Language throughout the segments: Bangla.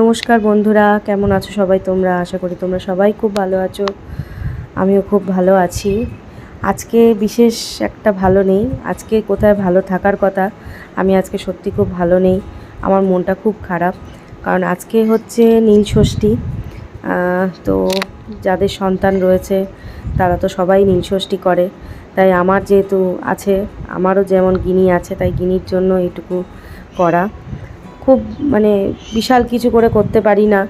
নমস্কার বন্ধুরা, কেমন আছো সবাই তোমরা? আশা করি তোমরা সবাই খুব ভালো আছো। আমিও খুব ভালো আছি। আজকে বিশেষ একটা ভালো নেই। আজকে কোথায় ভালো থাকার কথা, আমি আজকে সত্যি খুব ভালো নেই। আমার মনটা খুব খারাপ। কারণ আজকে হচ্ছে নীল ষষ্ঠী। তো যাদের সন্তান রয়েছে, তারা তো সবাই নীল ষষ্ঠী করে। তাই আমার যেহেতু আছে, আমারও যেমন গিনি আছে, তাই গিনির জন্য এইটুকু করা। খুব মানে বিশাল কিছু করে করতে পারি না।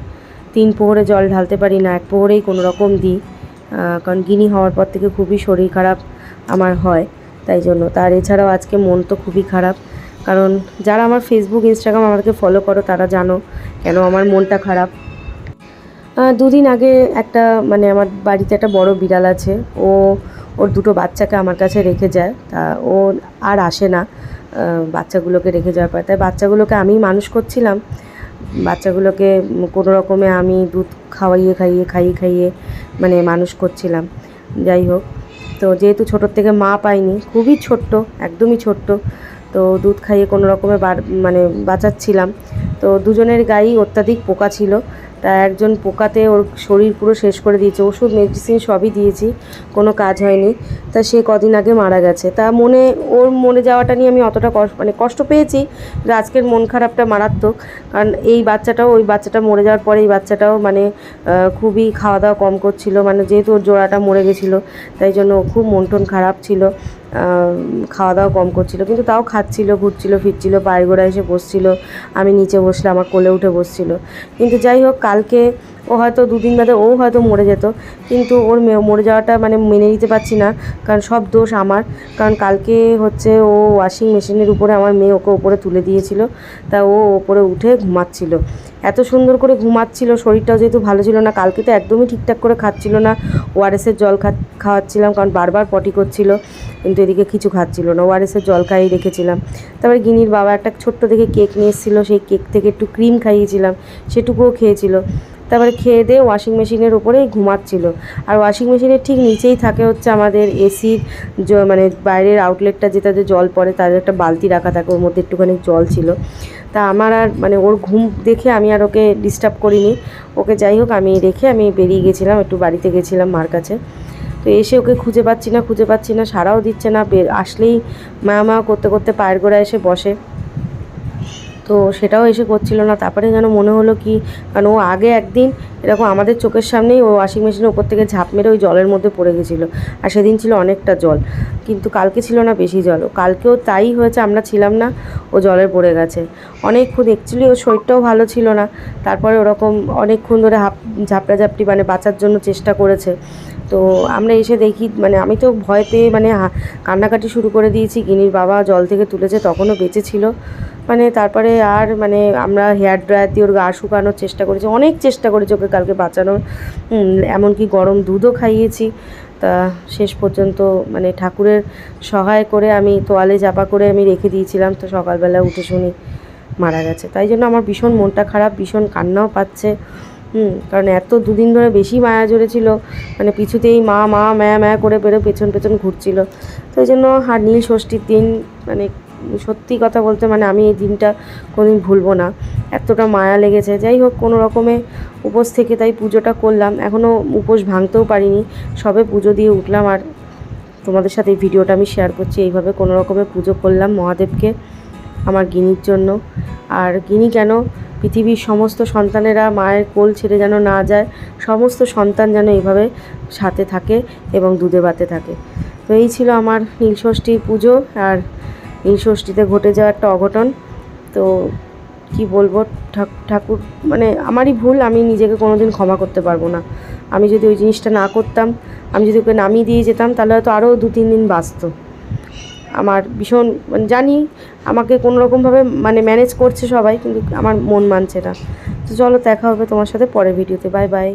তিন পোহরে জল ঢালতে পারি না, এক পোহরেই কোনো রকম দিই। কারণ গিনি হওয়ার পর থেকে খুবই শরীর খারাপ আমার হয়, তাই জন্য। তার এছাড়াও আজকে মন তো খুবই খারাপ। কারণ যারা আমার ফেসবুক ইনস্টাগ্রাম আমাকে ফলো করো, তারা জানো কেন আমার মনটা খারাপ। দুদিন আগে একটা মানে আমার বাড়িতে একটা বড় বিড়াল আছে। ও ওর দুটো বাচ্চাকে আমার কাছে রেখে যায়। তা ও আর আসে না বাচ্চাগুলোকে রেখে যাওয়ার পর। তাই বাচ্চাগুলোকে আমি মানুষ করছিলাম। বাচ্চাগুলোকে কোনো রকমে আমি দুধ খাওয়াইয়ে, খাইয়ে খাইয়ে খাইয়ে মানে মানুষ করছিলাম। যাই হোক, তো যেহেতু ছোটোর থেকে মা পাইনি, খুবই ছোট্ট, একদমই ছোট্ট, তো দুধ খাইয়ে কোনো রকমে মানে বাঁচাচ্ছিলাম। তো দুজনের গায়েই অত্যাধিক পোকা ছিল। তা একজন পোকাতে ওর শরীর পুরো শেষ করে দিয়েছে। ওষুধ মেডিসিন সবই দিয়েছি, কোনো কাজ হয়নি। তা সে কদিন আগে মারা গেছে। তা মনে, ওর মরে যাওয়াটা নিয়ে আমি অতটা কষ্ট মানে কষ্ট পেয়েছি যে আজকের মন খারাপটা মারাত্মক। কারণ এই বাচ্চাটাও, ওই বাচ্চাটা মরে যাওয়ার পরে এই বাচ্চাটাও মানে খুবই খাওয়া দাওয়া কম করছিল। মানে যেহেতু ওর জোড়াটা মরে গেছিল, তাই জন্য খুব মন টন খারাপ ছিল। খাওয়া দাওয়া কম করছিল, কিন্তু তাও খাচ্ছিল, ঘুরছিল, ফিরছিল পায়ের গোড়া এসে বসছিল, আমি নিচে বসলে আমার কোলে উঠে বসছিল। কিন্তু যাই হোক, কালকে ও হয়তো দুদিন বাদে ও হয়তো মরে যেত, কিন্তু ওর মরে যাওয়াটা মানে মেনে নিতে পারছি না, কারণ সব দোষ আমার। কারণ কালকে হচ্ছে ও ওয়াশিং মেশিনের উপরে, আমার মেয়ে ওকে ওপরে তুলে দিয়েছিল, তা ও ওপরে উঠে ঘুমাচ্ছিল। এত সুন্দর করে ঘুমাচ্ছিল, শরীরটাও যেহেতু ভালো ছিল না, কালকে তো একদমই ঠিকঠাক করে খাচ্ছিল না। ওআরএসের জল খা খাওয়াচ্ছিলাম, কারণ বারবার পটি করছিল, কিন্তু এদিকে কিছু খাচ্ছিল না। ওআরএসের জল খাইয়ে রেখেছিলাম। তারপরে গিনির বাবা একটা ছোট্ট দেখে কেক নিয়ে এসেছিল, সেই কেক থেকে একটু ক্রিম খাইয়েছিলাম, সেটুকুও খেয়েছিল। তারপরে খেয়ে দিয়ে ওয়াশিং মেশিনের ওপরেই ঘুমাচ্ছিল। আর ওয়াশিং মেশিনের ঠিক নিচেই থাকে হচ্ছে আমাদের এসির মানে বাইরের আউটলেটটা যেটাতে জল পড়ে, তাদের একটা বালতি রাখা থাকে, ওর মধ্যে একটুখানি জল ছিল। তা আমার আর মানে ওর ঘুম দেখে আমি আর ওকে ডিস্টার্ব করিনি। ওকে যাই হোক, আমি রেখে আমি বেরিয়ে গেছিলাম, একটু বাড়িতে গেছিলাম মার কাছে। তো এসে ওকে খুঁজে পাচ্ছি না, খুঁজে পাচ্ছি না, সারাও দিচ্ছে না আসলেই মা মা করতে করতে পায়ের গোড়া এসে বসে। তো সেটাও এসে করছিল না। তারপরে যেন মনে হলো কি, কারণ ও আগে একদিন এরকম আমাদের চোখের সামনেই ও ওয়াশিং মেশিনের উপর থেকে ঝাঁপ মেরে ওই জলের মধ্যে পড়ে গেছিল। আর সেদিন ছিল অনেকটা জল, কিন্তু কালকে ছিল না বেশি জল। কালকেও তাই হয়েছে, আমরা ছিলাম না, ও জলে পড়ে গেছে। অনেকক্ষণ অ্যাকচুয়ালি ওর শরীরটাও ভালো ছিল না। তারপরে ওরকম অনেকক্ষণ ধরে হাপ ঝাপটাঝাপটি মানে বাঁচার জন্য চেষ্টা করেছে। তো আমরা এসে দেখি মানে আমি তো ভয় পেয়ে মানে কান্নাকাটি শুরু করে দিয়েছি। গিনির বাবা জল থেকে তুলেছে, তখনও বেঁচে ছিল। মানে তারপরে আর মানে আমরা হেয়ার ড্রায়ার দিয়ে ওর গা শুকানোর চেষ্টা করেছি, অনেক চেষ্টা করেছি ওকে কালকে বাঁচানোর। এমনকি গরম দুধও খাইয়েছি। তা শেষ পর্যন্ত মানে ঠাকুরের সহায় করে আমি তোয়ালে চাপা করে আমি রেখে দিয়েছিলাম, তো সকালবেলা উঠে শুনি মারা গেছে। তাই জন্য আমার ভীষণ মনটা খারাপ, ভীষণ কান্নাও পাচ্ছে। হুম, কারণ এত দুদিন ধরে বেশি মায়া জড়েছিল মানে পিছুতেই মা মা, ম্যা ম্যা করে বেরো পেছন পেছন ঘুরছিল। তো এই জন্য আর নীল ষষ্ঠীর দিন মানে সত্যি কথা বলতে মানে আমি এই দিনটা কোনোদিন ভুলবো না। এতটা মায়া লেগেছে। যাই হোক, কোনো রকমে উপোস থেকে তাই পুজোটা করলাম। এখনও উপোস ভাঙতেও পারিনি। সবে পুজো দিয়ে উঠলাম আর তোমাদের সাথে এই ভিডিওটা আমি শেয়ার করছি। এইভাবে কোনো রকমে পুজো করলাম মহাদেবকে, আমার গিনির জন্য। আর গিনি কেন পৃথিবীর সমস্ত সন্তানেরা মায়ের কোল ছেড়ে যেন না যায়, সমস্ত সন্তান যেন এইভাবে সাথে থাকে এবং দুধে বাতে থাকে। তো এই ছিল আমার নীলষষ্ঠী পুজো আর নীলষষ্ঠীতে ঘটে যাওয়া একটা অঘটন। তো কি বলব, ঠাক- ঠাকুর মানে আমারই ভুল, আমি নিজেকে কোনোদিন ক্ষমা করতে পারব না। আমি যদি ওই জিনিসটা না করতাম, আমি যদি ওকে নামিয়ে দিয়ে যেতাম, তাহলে হয়তো আরও দু তিন দিন বাঁচতো। আমার ভীষণ মানে জানি আমাকে কোনো রকমভাবে মানে ম্যানেজ করছে সবাই, কিন্তু আমার মন মানছে না। তো চলো দেখা হবে তোমার সাথে পরের ভিডিওতে বাই বাই